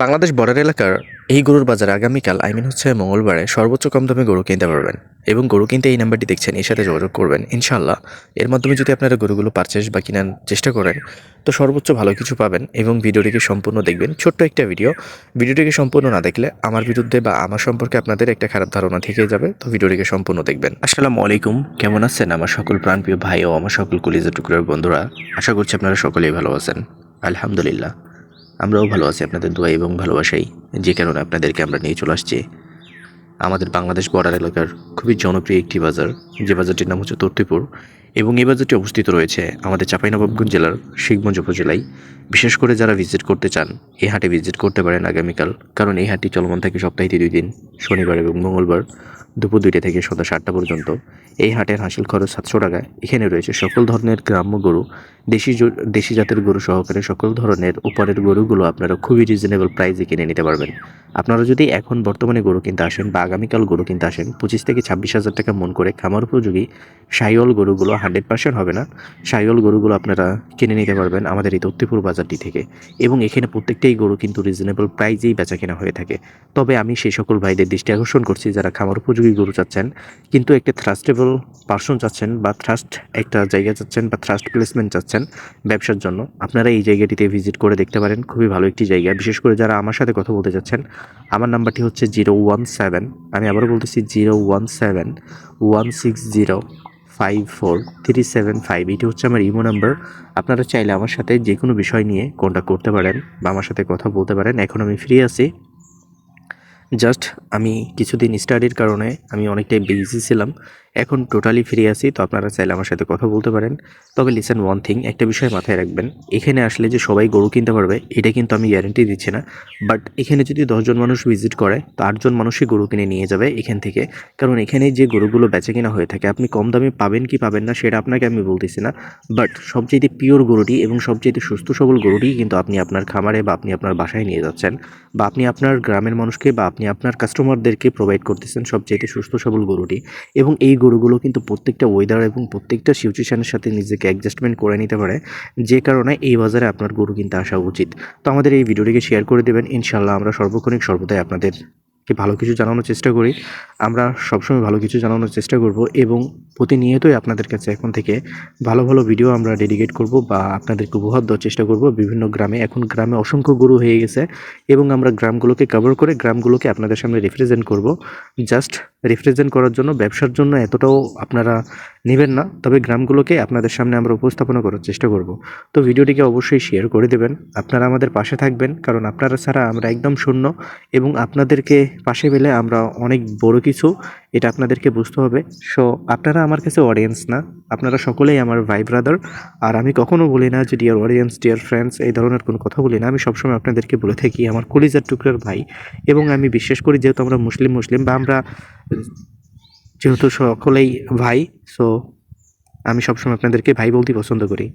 Bangladesh border এলাকার এই গরুর বাজার আগামীকাল, আই মিন হচ্ছে মঙ্গলবারে, সর্বোচ্চ কম দামে গরু কিনতে পারবেন এবং গরু কিনতে এই নাম্বারটি দেখছেন, এর সাথে যোগাযোগ করবেন ইনশাল্লাহ এর মাধ্যমে যদি আপনারা গরুগুলো পারচেস বা কেনার চেষ্টা করেন, তো সর্বোচ্চ ভালো কিছু পাবেন এবং ভিডিওটিকে সম্পূর্ণ দেখবেন। ছোট্ট একটা ভিডিও। ভিডিওটিকে সম্পূর্ণ না দেখলে আমার বিরুদ্ধে বা আমার সম্পর্কে আপনাদের একটা খারাপ ধারণা থেকে যাবে, তো ভিডিওটিকে সম্পূর্ণ দেখবেন। আসসালামু আলাইকুম। কেমন আছেন আমার সকল প্রাণপ্রিয় ভাই ও আমার সকল কলিজা টুকরার বন্ধুরা? আশা করছি আপনারা সকলেই ভালো আছেন। আলহামদুলিল্লাহ। আমরাও ভালো আছি আপনাদের দোয়া এবং ভালোবাসাই, যে কারণে আপনাদেরকে আমরা নিয়ে চলে আসছি। আমাদের বাংলাদেশ বর্ডার এলাকার খুবই জনপ্রিয় একটি বাজার, যে বাজারটির নাম হচ্ছে তর্তিপুর এবং এই বাজারটি অবস্থিত রয়েছে আমাদের চাঁপাইনবাবগঞ্জ জেলার শিখগঞ্জ উপজেলায়। বিশেষ করে যারা ভিজিট করতে চান, এই হাটে ভিজিট করতে পারেন আগামীকাল, কারণ এই হাটটি চলমান থাকে সপ্তাহে দুই দিন, শনিবার এবং মঙ্গলবার। দুপুর দুইটা থেকে সন্ধ্যা সাতটা পর্যন্ত। এই হাটের হাসিল খরচ সাতশো টাকা এখানে রয়েছে সকল ধরনের গ্রাম্য গরু, দেশি দেশি জাতের গরু সহকারে সকল ধরনের উপরের গরুগুলো আপনারা খুবই রিজনেবল প্রাইসে কিনে নিতে পারবেন। আপনারা যদি এখন বর্তমানে গরু কিনতে আসেন বা আগামীকাল গরু কিনতে আসেন, পঁচিশ থেকে ছাব্বিশ হাজার টাকা মন করে খামার উপযোগী সাইওয়াল গরুগুলো হান্ড্রেড পার্সেন্ট হবে না। সাইওয়াল গরুগুলো আপনারা কিনে নিতে পারবেন আমাদের এই তত্তিপুর বাজারটি থেকে। এবং এখানে প্রত্যেকটাই গরু কিন্তু রিজনেবল প্রাইজেই বেচা কেনা হয়ে থাকে। তবে আমি সেই সকল ভাইদের দৃষ্টি আকর্ষণ করছি যারা খামার উপযোগী গরু চাচ্ছেন, কিন্তু একটা থ্রাস্টেবল পার্সন চাচ্ছেন বা থ্রাস্ট একটা জায়গা চাচ্ছেন বা থ্রাস্ট প্লেসমেন্ট চাচ্ছেন ব্যবসার জন্য, আপনারা এই জায়গাটিতে ভিজিট করে দেখতে পারেন, খুবই ভালো একটি জায়গা। বিশেষ করে যারা আমার সাথে কথা বলতে চাচ্ছেন, আমার নাম্বারটি হচ্ছে জিরো ওয়ান সেভেন আমি আবারও বলতেছি zero one seven one six zero five four three seven five এটি হচ্ছে আমার ইমো নাম্বার। আপনারা চাইলে আমার সাথে যে কোনো বিষয় নিয়ে কন্ট্যাক্ট করতে পারেন বা আমার সাথে কথা বলতে পারেন। এখন আমি ফ্রি আছি। জাস্ট আমি কিছুদিন স্টাডির কারণে আমি অনেকটাই বিজি ছিলাম। এখন টোটালি ফ্রি আছি, তো আপনারা চাইলে আমার সাথে কথা বলতে পারেন। তবে লিসেন ওয়ান থিং একটা বিষয় মাথায় রাখবেন। এখানে আসলে যে সবাই গরু কিনতে পারবে, এটা কিন্তু আমি গ্যারেন্টি দিচ্ছি না। বাট এখানে যদি দশজন মানুষ ভিজিট করে, তো আটজন মানুষই গরু কিনে নিয়ে যাবে এখান থেকে। কারণ এখানে যে গরুগুলো বেচে কিনা হয়ে থাকে, আপনি কম দামে পাবেন কি পাবেন না, সেটা আপনাকে আমি বলতেছি না। বাট সবচেয়ে পিওর গরুটি এবং সবচেয়ে সুস্থ সবল গরুটি কিন্তু আপনি আপনার খামারে বা আপনি আপনার বাসায় নিয়ে যাচ্ছেন। বা আপনি আপনার গ্রামের মানুষকে বা আপনি আপনার কাস্টমারদেরকে প্রোভাইড করতেছেন সবচেয়ে সুস্থ সবল গরুটি। এবং এই গরুগুলো কিন্তু প্রত্যেকটা ওয়েদার এবং প্রত্যেকটা সিচুয়েশনের সাথে নিজেকে অ্যাডজাস্টমেন্ট করে নিতে পারে। যে কারণে এই বাজারে আপনার গরু কিনতে আসা উচিত। তো আমাদের এই ভিডিওটিকে শেয়ার করে দেবেন। ইনশাল্লাহ আমরা সর্বক্ষণিক সর্বদাই আপনাদের আপনাদেরকে ভালো কিছু জানানোর চেষ্টা করি। আমরা সবসময় ভালো কিছু জানানোর চেষ্টা করব এবং প্রতিনিয়তই আপনাদের কাছে এখন থেকে ভালো ভালো ভিডিও আমরা ডেডিকেট করব বা আপনাদেরকে উপহার দেওয়ার চেষ্টা করব। বিভিন্ন গ্রামে, এখন গ্রামে অসংখ্য গরু হয়ে গেছে এবং আমরা গ্রামগুলোকে কভার করে গ্রামগুলোকে আপনাদের সামনে রিপ্রেজেন্ট করব। জাস্ট রিপ্রেজেন্ট করার জন্য, ব্যবসার জন্য এতটাও আপনারা নেবেন না। তবে গ্রামগুলোকে আপনাদের সামনে আমরা উপস্থাপনা করার চেষ্টা করব। তো ভিডিওটিকে অবশ্যই শেয়ার করে দেবেন। আপনারা আমাদের পাশে থাকবেন, কারণ আপনারা ছাড়া আমরা একদম শূন্য এবং আপনাদেরকে পাশে পেলে আমরা অনেক বড় কিছু এটা আপনাদেরকে বুঝতে হবে। সো আপনারা আমার কাছে অডিয়েন্স না। আপনারা সকলেই আমার ভাই ব্রাদার আর আমি কখনো বলি না যে ডিয়ার অডিয়েন্স ডিয়ার ফ্রেন্ডস এই ধরনের কোনো কথা বলি না। আমি সবসময় আপনাদেরকে বলে থাকি, আমার কলিজার টুকরার ভাই। এবং আমি বিশ্বাস করি, যেহেতু আমরা মুসলিম মুসলিম বা আমরা যেহেতু সকলেই ভাই সো আমি সবসময় আপনাদেরকে ভাই বলতেই পছন্দ করি।